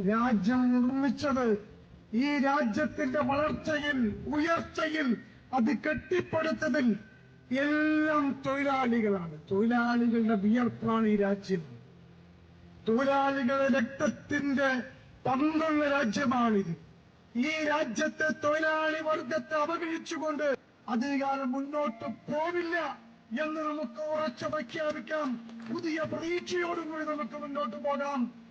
രാജ്യം നിർമ്മിച്ചത് ഈ രാജ്യത്തിന്റെ വളർച്ചയിൽ ഉയർച്ചയിൽ അത് കെട്ടിപ്പടുത്തതിൽ എല്ലാം തൊഴിലാളികളാണ്. തൊഴിലാളികളുടെ വിയർപ്പാണ് ഈ രാജ്യം. തൊഴിലാളികളുടെ രക്തത്തിന്റെ പന്തുള്ള രാജ്യമാണിത് ഈ രാജ്യത്തെ തൊഴിലാളി വർഗത്തെ അവഗണിച്ചുകൊണ്ട് അധികാരം മുന്നോട്ട് പോവില്ല എന്ന് നമുക്ക് ഉറച്ചു പ്രഖ്യാപിക്കാം. പുതിയ പ്രതീക്ഷയോടുകൂടി നമുക്ക് മുന്നോട്ട് പോകാം.